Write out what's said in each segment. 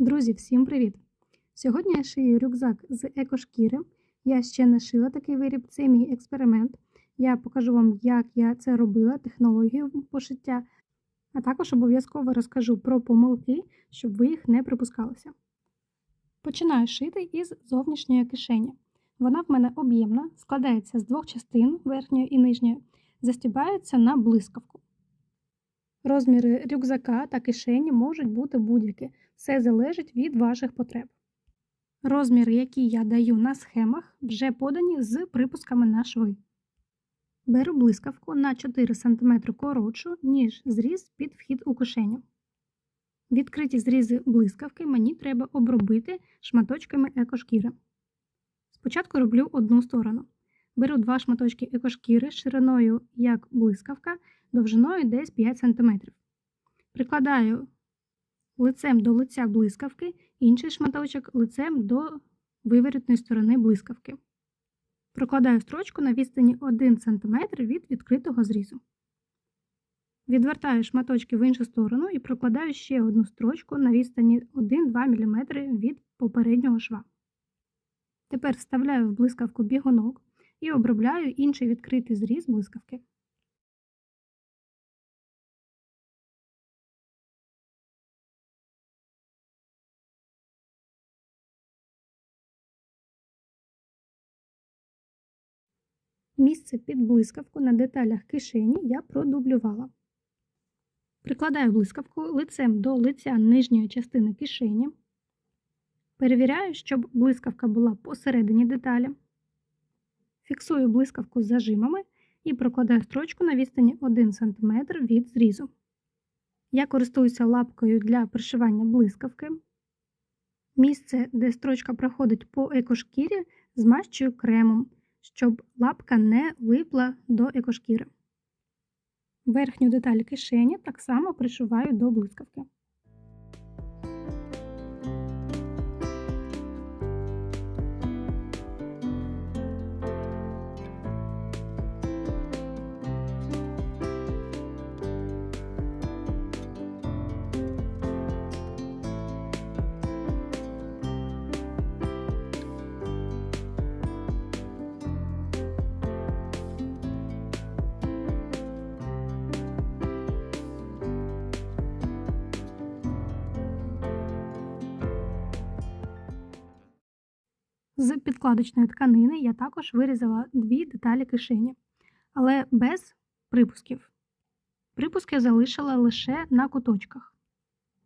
Друзі, всім привіт! Сьогодні я шию рюкзак з екошкіри. Я ще не шила такий виріб, це мій експеримент. Я покажу вам, як я це робила, технологію пошиття, а також обов'язково розкажу про помилки, щоб ви їх не припускалися. Починаю шити із зовнішньої кишені. Вона в мене об'ємна, складається з двох частин верхньої і нижньої, застібається на блискавку. Розміри рюкзака та кишені можуть бути будь-які, все залежить від ваших потреб. Розміри, які я даю на схемах, вже подані з припусками на шви. Беру блискавку на 4 см коротшу, ніж зріз під вхід у кишеню. Відкриті зрізи блискавки мені треба обробити шматочками екошкіри. Спочатку роблю одну сторону. Беру два шматочки екошкіри шириною як блискавка, довжиною десь 5 см. Прикладаю лицем до лиця блискавки, інший шматочок лицем до виворітної сторони блискавки. Прокладаю строчку на відстані 1 см від відкритого зрізу. Відвертаю шматочки в іншу сторону і прокладаю ще одну строчку на відстані 1-2 мм від попереднього шва. Тепер вставляю в блискавку бігунок і обробляю інший відкритий зріз блискавки. Місце під блискавку на деталях кишені я продублювала. Прикладаю блискавку лицем до лиця нижньої частини кишені. Перевіряю, щоб блискавка була посередині деталі. Фіксую блискавку з зажимами і прокладаю строчку на відстані 1 см від зрізу. Я користуюся лапкою для пришивання блискавки. Місце, де строчка проходить по екошкірі, змащую кремом, щоб лапка не липла до екошкіри. Верхню деталь кишені так само пришиваю до блискавки. З підкладочної тканини я також вирізала дві деталі кишені, але без припусків. Припуски залишила лише на куточках.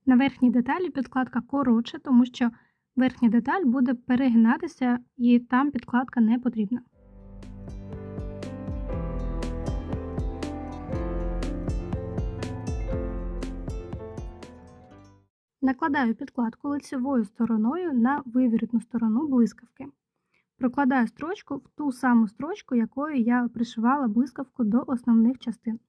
На верхній деталі підкладка коротша, тому що верхня деталь буде перегинатися і там підкладка не потрібна. Накладаю підкладку лицевою стороною на вивірітну сторону блискавки. Прокладаю строчку в ту саму строчку, якою я пришивала блискавку до основних частин.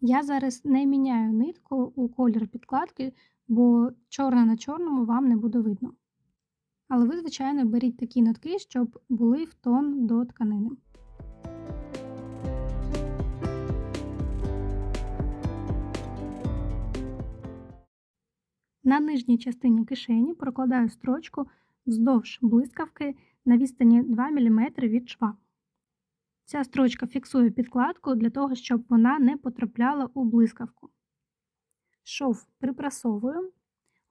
Я зараз не міняю нитку у колір підкладки, бо чорне на чорному вам не буде видно. Але ви, звичайно, беріть такі нитки, щоб були в тон до тканини. На нижній частині кишені прокладаю строчку вздовж блискавки на відстані 2 мм від шва. Ця строчка фіксує підкладку для того, щоб вона не потрапляла у блискавку. Шов припрасовую.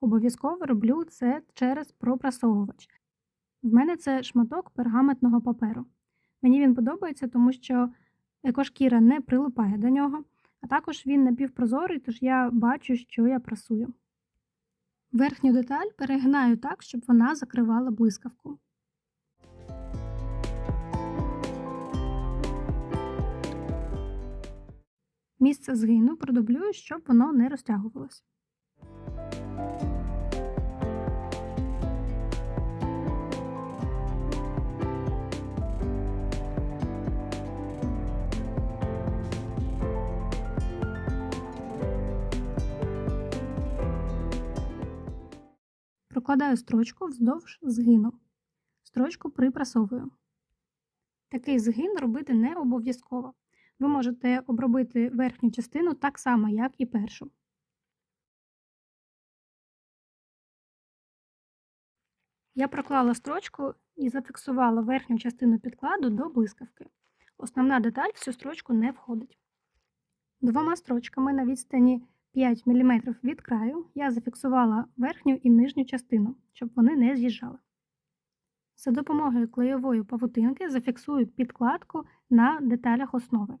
Обов'язково роблю це через пропрасовувач. В мене це шматок пергаментного паперу. Мені він подобається, тому що екошкіра не прилипає до нього, а також він напівпрозорий, тож я бачу, що я прасую. Верхню деталь перегинаю так, щоб вона закривала блискавку. Місце згину продублюю, щоб воно не розтягувалось. Прокладаю строчку вздовж згину. Строчку припрасовую. Такий згин робити не обов'язково. Ви можете обробити верхню частину так само, як і першу. Я проклала строчку і зафіксувала верхню частину підкладу до блискавки. Основна деталь в цю строчку не входить. Двома строчками на відстані 5 мм від краю я зафіксувала верхню і нижню частину, щоб вони не з'їжджали. За допомогою клеєвої павутинки зафіксую підкладку на деталях основи.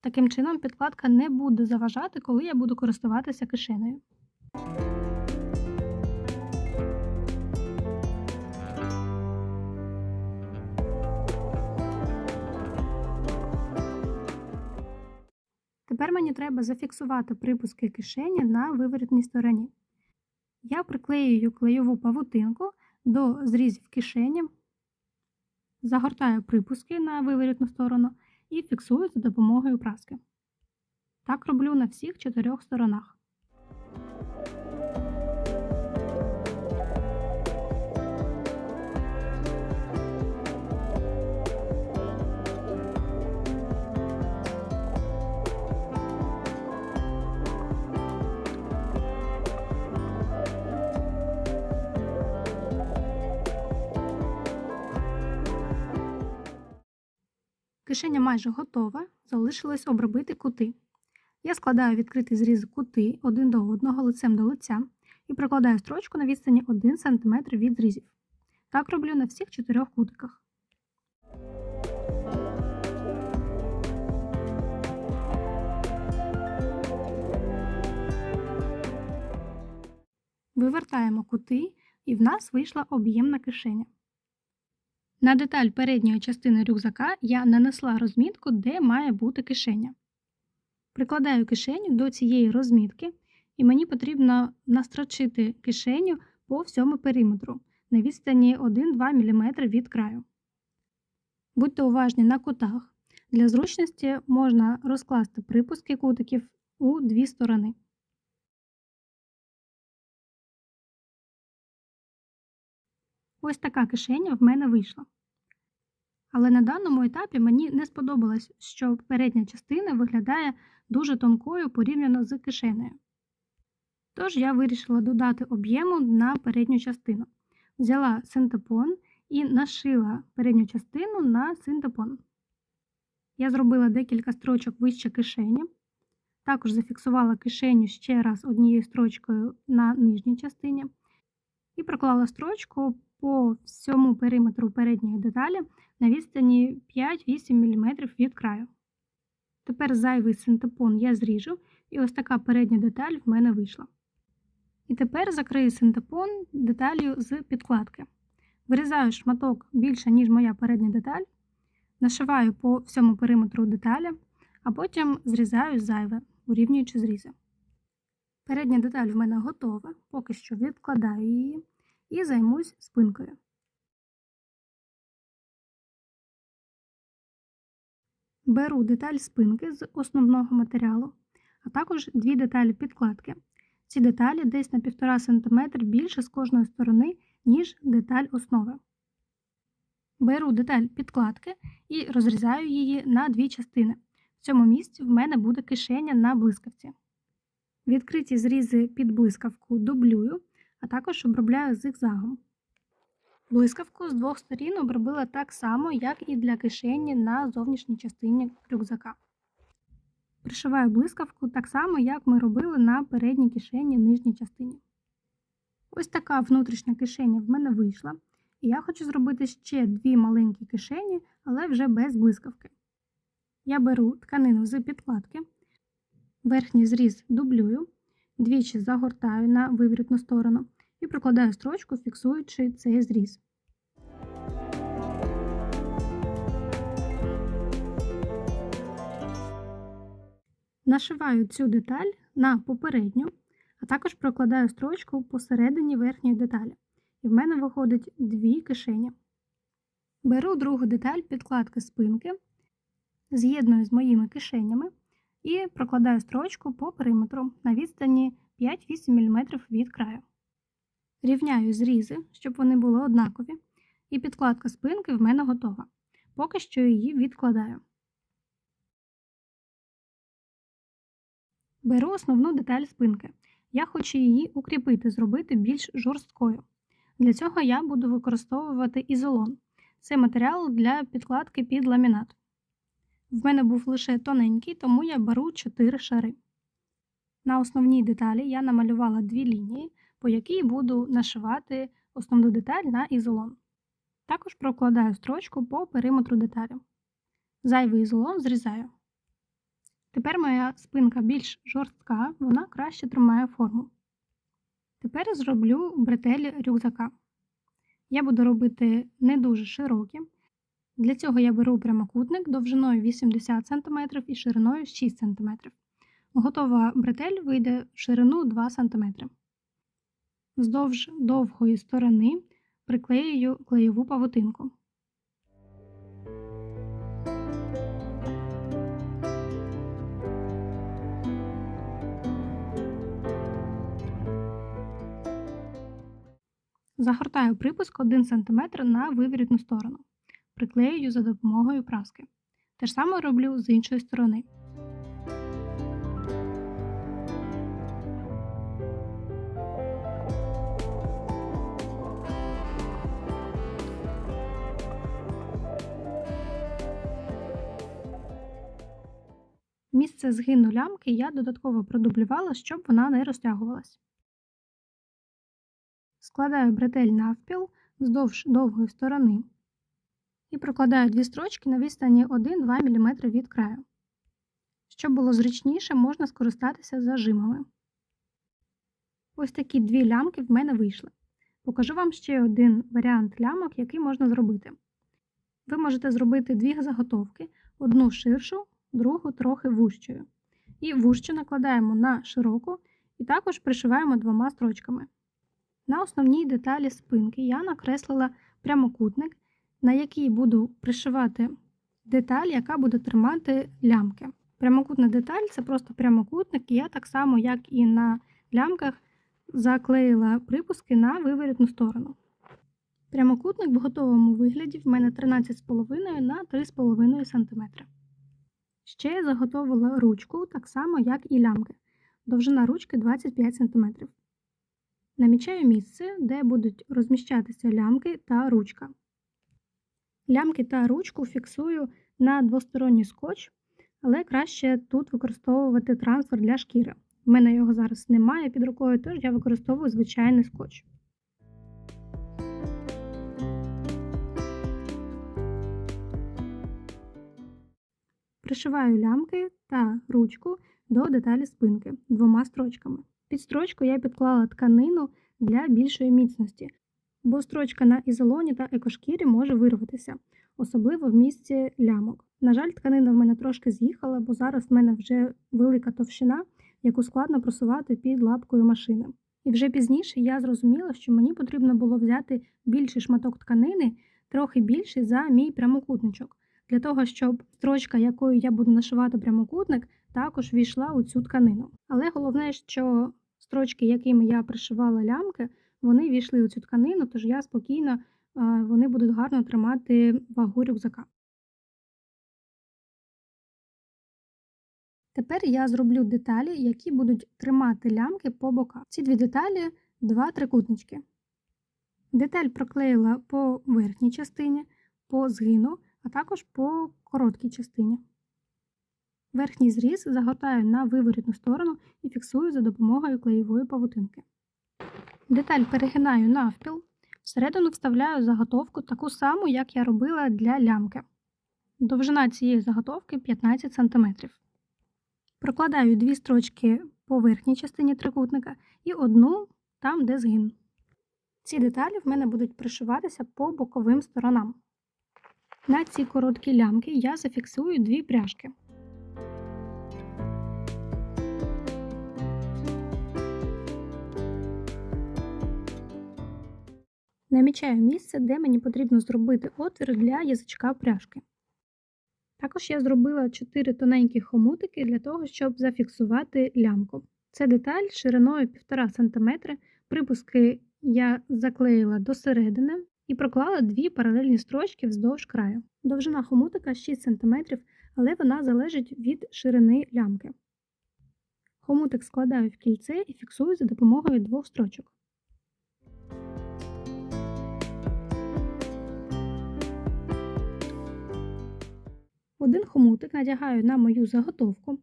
Таким чином, підкладка не буде заважати, коли я буду користуватися кишенею. Тепер мені треба зафіксувати припуски кишені на виворітній стороні. Я приклеюю клеєву павутинку до зрізів кишені, загортаю припуски на виворітну сторону і фіксую за допомогою праски. Так роблю на всіх чотирьох сторонах. Кишеня майже готова, залишилось обробити кути. Я складаю відкритий зріз кути один до одного лицем до лиця і прикладаю строчку на відстані 1 см від зрізів. Так роблю на всіх чотирьох кутиках. Вивертаємо кути, і в нас вийшла об'ємна кишеня. На деталь передньої частини рюкзака я нанесла розмітку, де має бути кишеня. Прикладаю кишеню до цієї розмітки, і мені потрібно настрочити кишеню по всьому периметру на відстані 1-2 мм від краю. Будьте уважні на кутах. Для зручності можна розкласти припуски кутиків у дві сторони. Ось така кишеня в мене вийшла. Але на даному етапі мені не сподобалось, що передня частина виглядає дуже тонкою порівняно з кишенею. Тож я вирішила додати об'єму на передню частину. Взяла синтепон і нашила передню частину на синтепон. Я зробила декілька строчок вище кишені. Також зафіксувала кишеню ще раз однією строчкою на нижній частині і проклала строчку по всьому периметру передньої деталі на відстані 5-8 мм від краю. Тепер зайвий синтепон я зріжу, і ось така передня деталь в мене вийшла. І тепер закрию синтепон деталью з підкладки. Вирізаю шматок більше, ніж моя передня деталь, нашиваю по всьому периметру деталі, а потім зрізаю зайве, урівнюючи зрізи. Передня деталь в мене готова, поки що відкладаю її і займусь спинкою. Беру деталь спинки з основного матеріалу, а також дві деталі підкладки. Ці деталі десь на 1,5 см більше з кожної сторони, ніж деталь основи. Беру деталь підкладки і розрізаю її на дві частини. В цьому місці в мене буде кишеня на блискавці. Відкриті зрізи під блискавку дублюю, а також обробляю зигзагом. Блискавку з двох сторін обробила так само, як і для кишені на зовнішній частині рюкзака. Пришиваю блискавку так само, як ми робили на передній кишені нижній частині. Ось така внутрішня кишеня в мене вийшла. І я хочу зробити ще дві маленькі кишені, але вже без блискавки. Я беру тканину з підкладки, верхній зріз дублюю, двічі загортаю на виворітну сторону і прокладаю строчку, фіксуючи цей зріз. Нашиваю цю деталь на попередню, а також прокладаю строчку посередині верхньої деталі. І в мене виходить дві кишені. Беру другу деталь підкладки спинки, з'єдную з моїми кишенями і прокладаю строчку по периметру на відстані 5-8 мм від краю. Рівняю зрізи, щоб вони були однакові, і підкладка спинки в мене готова. Поки що її відкладаю. Беру основну деталь спинки. Я хочу її укріпити, зробити більш жорсткою. Для цього я буду використовувати ізолон. Це матеріал для підкладки під ламінат. В мене був лише тоненький, тому я беру 4 шари. На основній деталі я намалювала дві лінії, по якій буду нашивати основну деталь на ізолон. Також прокладаю строчку по периметру деталі. Зайвий ізолон зрізаю. Тепер моя спинка більш жорстка, вона краще тримає форму. Тепер зроблю бретелі рюкзака. Я буду робити не дуже широкі. Для цього я беру прямокутник довжиною 80 см і шириною 6 см. Готова бретель вийде в ширину 2 см. Вздовж довгої сторони приклеюю клеєву павутинку. Загортаю припуск 1 см на виворітну сторону. Приклеюю за допомогою праски. Те ж саме роблю з іншої сторони. Місце згину лямки я додатково продублювала, щоб вона не розтягувалась. Складаю бретель навпіл вздовж довгої сторони і прокладаю дві строчки на відстані 1-2 мм від краю. Щоб було зручніше, можна скористатися зажимами. Ось такі дві лямки в мене вийшли. Покажу вам ще один варіант лямок, який можна зробити. Ви можете зробити дві заготовки: одну ширшу, другу трохи вущою. І вущу накладаємо на широку і також пришиваємо двома строчками. На основній деталі спинки я накреслила прямокутник, на який буду пришивати деталь, яка буде тримати лямки. Прямокутна деталь це просто прямокутник, і я так само, як і на лямках, заклеїла припуски на виворітну сторону. Прямокутник в готовому вигляді в мене 13,5 на 3,5 см. Ще я заготовила ручку так само, як і лямки. Довжина ручки 25 см. Намічаю місце, де будуть розміщатися лямки та ручка. Лямки та ручку фіксую на двосторонній скотч, але краще тут використовувати трансфер для шкіри. У мене його зараз немає під рукою, тож я використовую звичайний скотч. Пришиваю лямки та ручку до деталі спинки двома строчками. Під строчку я підклала тканину для більшої міцності, бо строчка на ізолоні та екошкірі може вирватися, особливо в місці лямок. На жаль, тканина в мене трошки з'їхала, бо зараз в мене вже велика товщина, яку складно просувати під лапкою машини. І вже пізніше я зрозуміла, що мені потрібно було взяти більший шматок тканини, трохи більший за мій прямокутничок, для того, щоб строчка, якою я буду нашивати прямокутник, також війшла у цю тканину. Але головне, що строчки, якими я пришивала лямки, вони війшли у цю тканину, тож я спокійно вони будуть гарно тримати вагу рюкзака. Тепер я зроблю деталі, які будуть тримати лямки по боках. Ці дві деталі два трикутнички. Деталь проклеїла по верхній частині, по згину, а також по короткій частині. Верхній зріз загортаю на виворітну сторону і фіксую за допомогою клеєвої павутинки. Деталь перегинаю навпіл, всередину вставляю заготовку таку саму, як я робила для лямки. Довжина цієї заготовки 15 см. Прокладаю дві строчки по верхній частині трикутника і одну там, де згин. Ці деталі в мене будуть пришиватися по боковим сторонам. На ці короткі лямки я зафіксую дві пряжки. Намічаю місце, де мені потрібно зробити отвір для язичка пряжки. Також я зробила 4 тоненькі хомутики для того, щоб зафіксувати лямку. Це деталь шириною 1,5 см. Припуски я заклеїла до середини. і проклала дві паралельні строчки вздовж краю. Довжина хомутика 6 см, але вона залежить від ширини лямки. Хомутик складаю в кільце і фіксую за допомогою двох строчок. Один хомутик надягаю на мою заготовку.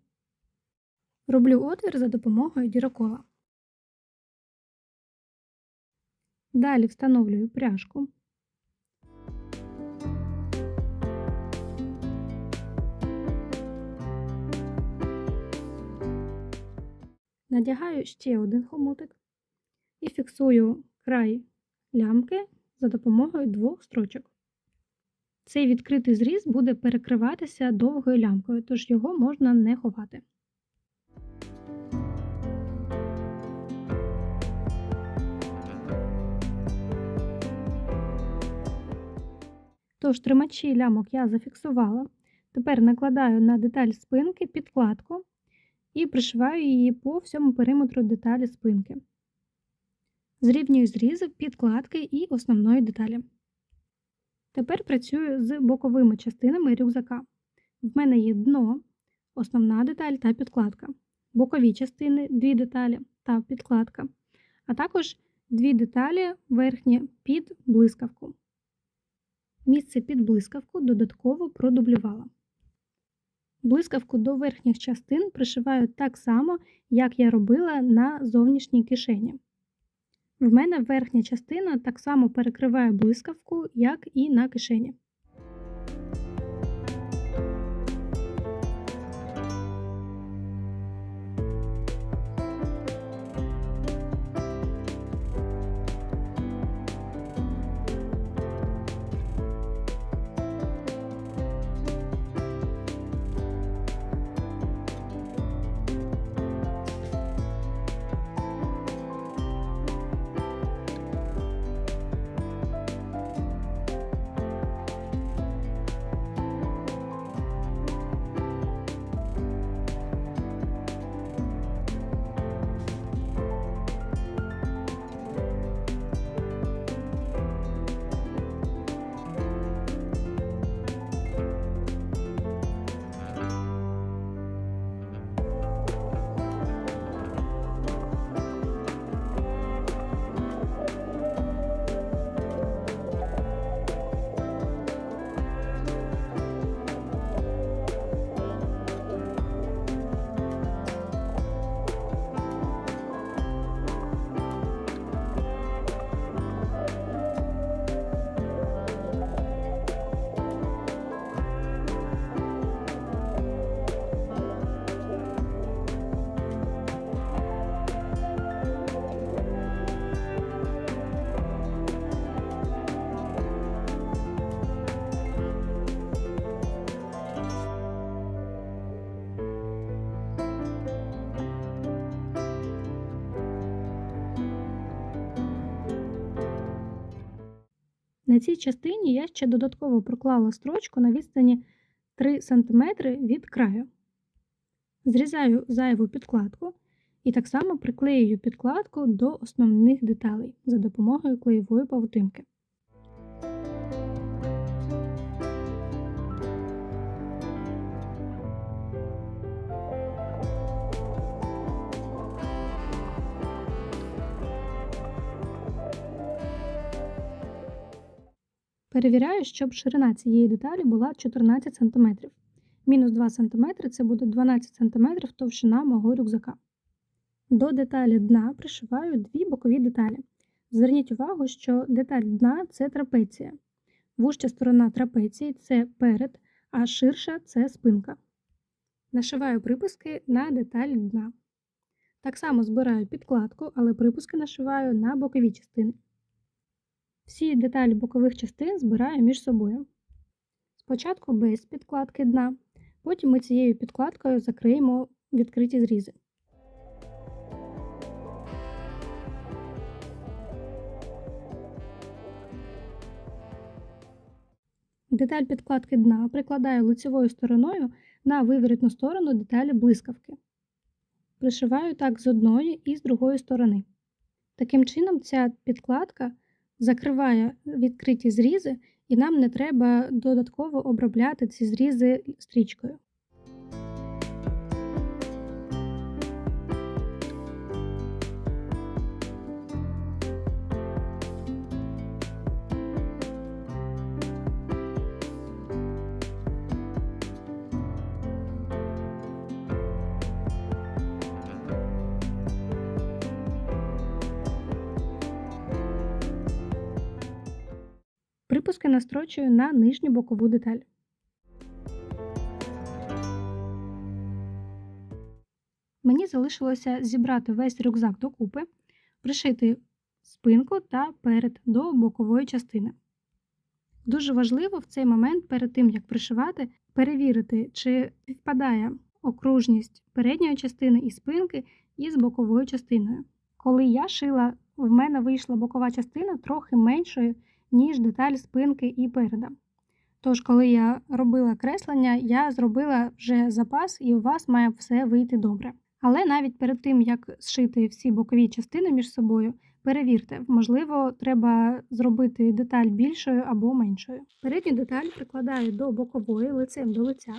Роблю отвір за допомогою дірокола. Далі встановлюю пряжку. Надягаю ще один хомутик і фіксую край лямки за допомогою двох строчок. Цей відкритий зріз буде перекриватися довгою лямкою, тож його можна не ховати. Тож тримачі лямок я зафіксувала. Тепер накладаю на деталь спинки підкладку і пришиваю її по всьому периметру деталі спинки. Зрівнюю зрізи підкладки і основної деталі. Тепер працюю з боковими частинами рюкзака. В мене є дно, основна деталь та підкладка, бокові частини, дві деталі та підкладка, а також дві деталі верхні під блискавку. Місце під блискавку додатково продублювала. Блискавку до верхніх частин пришиваю так само, як я робила на зовнішній кишені. В мене верхня частина так само перекриває блискавку, як і на кишені. На цій частині я ще додатково проклала строчку на відстані 3 см від краю. Зрізаю зайву підкладку і так само приклеюю підкладку до основних деталей за допомогою клеєвої павутинки. Перевіряю, щоб ширина цієї деталі була 14 см. Мінус 2 см це буде 12 см товщина мого рюкзака. До деталі дна пришиваю дві бокові деталі. Зверніть увагу, що деталь дна це трапеція. Вужча сторона трапеції це перед, а ширша це спинка. Нашиваю припуски на деталь дна. Так само збираю підкладку, але припуски нашиваю на бокові частини. Всі деталі бокових частин збираю між собою. Спочатку без підкладки дна, потім ми цією підкладкою закриємо відкриті зрізи. Деталь підкладки дна прикладаю лицевою стороною на виворітну сторону деталі блискавки. Пришиваю так з одної і з другої сторони. Таким чином, ця підкладка закриває відкриті зрізи, і нам не треба додатково обробляти ці зрізи стрічкою. Припуски настрочую на нижню бокову деталь. Мені залишилося зібрати весь рюкзак докупи, пришити спинку та перед до бокової частини. Дуже важливо в цей момент, перед тим як пришивати, перевірити, чи співпадає окружність передньої частини і спинки із боковою частиною. Коли я шила, в мене вийшла бокова частина трохи меншою, ніж деталь спинки і переда. Тож, коли я робила креслення, я зробила вже запас, і у вас має все вийти добре. Але навіть перед тим, як зшити всі бокові частини між собою, перевірте, можливо, треба зробити деталь більшою або меншою. Передню деталь прикладаю до бокової лицем до лиця,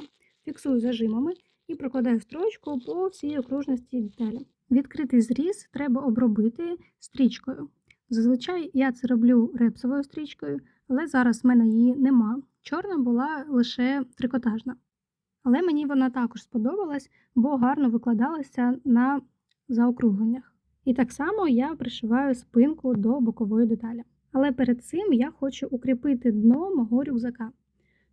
фіксую зажимами і прокладаю строчку по всій окружності деталі. Відкритий зріз треба обробити стрічкою. Зазвичай я це роблю репсовою стрічкою, але зараз в мене її нема. Чорна була лише трикотажна. Але мені вона також сподобалась, бо гарно викладалася на заокругленнях. І так само я пришиваю спинку до бокової деталі. Але перед цим я хочу укріпити дно мого рюкзака.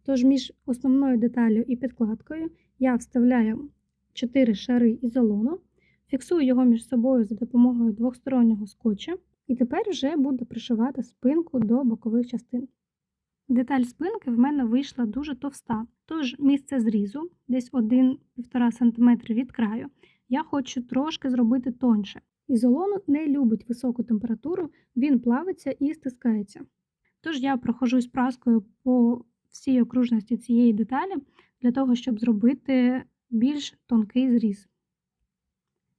Тож між основною деталлю і підкладкою я вставляю 4 шари ізолону, фіксую його між собою за допомогою двохстороннього скотча. І тепер вже буду пришивати спинку до бокових частин. Деталь спинки в мене вийшла дуже товста, тож місце зрізу, десь 1-1,5 см від краю, я хочу трошки зробити тонше. Ізолон не любить високу температуру, він плавиться і стискається. Тож я прохожусь праскою по всій окружності цієї деталі для того, щоб зробити більш тонкий зріз.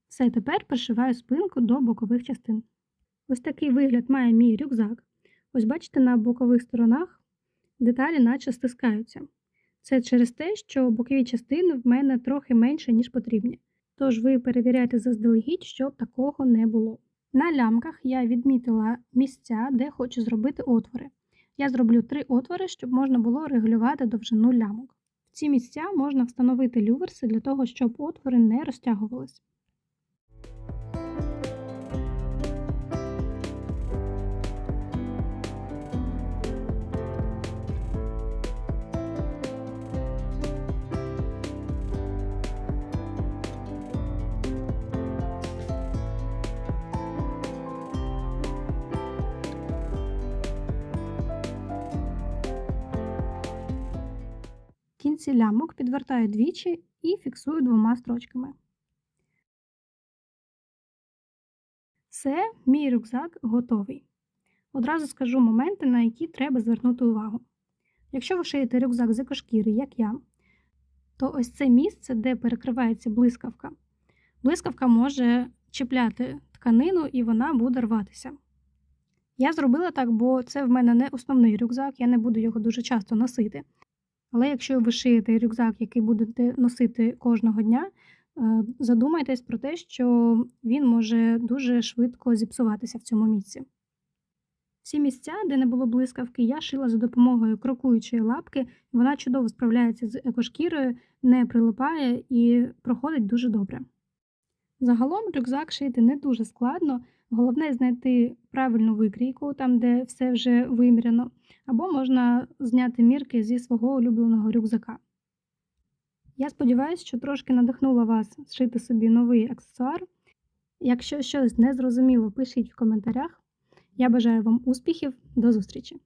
Все, тепер пришиваю спинку до бокових частин. Ось такий вигляд має мій рюкзак. Ось бачите, на бокових сторонах деталі наче стискаються. Це через те, що бокові частини в мене трохи менше, ніж потрібні. Тож ви перевіряйте заздалегідь, щоб такого не було. На лямках я відмітила місця, де хочу зробити отвори. Я зроблю три отвори, щоб можна було регулювати довжину лямок. В ці місця можна встановити люверси для того, щоб отвори не розтягувались. Кінці лямок підвертаю двічі і фіксую двома строчками. Все, мій рюкзак готовий. Одразу скажу моменти, на які треба звернути увагу. Якщо ви шиєте рюкзак з екошкіри, як я, то ось це місце, де перекривається блискавка. Блискавка може чіпляти тканину і вона буде рватися. Я зробила так, бо це в мене не основний рюкзак, я не буду його дуже часто носити. Але якщо ви шиєте рюкзак, який будете носити кожного дня, е, задумайтесь про те, що він може дуже швидко зіпсуватися в цьому місці. Всі місця, де не було блискавки, я шила за допомогою крокуючої лапки, вона чудово справляється з екошкірою, не прилипає і проходить дуже добре. Загалом рюкзак шити не дуже складно, головне знайти правильну викрійку, там, де все вже виміряно, або можна зняти мірки зі свого улюбленого рюкзака. Я сподіваюся, що трошки надихнула вас зшити собі новий аксесуар. Якщо щось незрозуміло, пишіть в коментарях. Я бажаю вам успіхів, до зустрічі!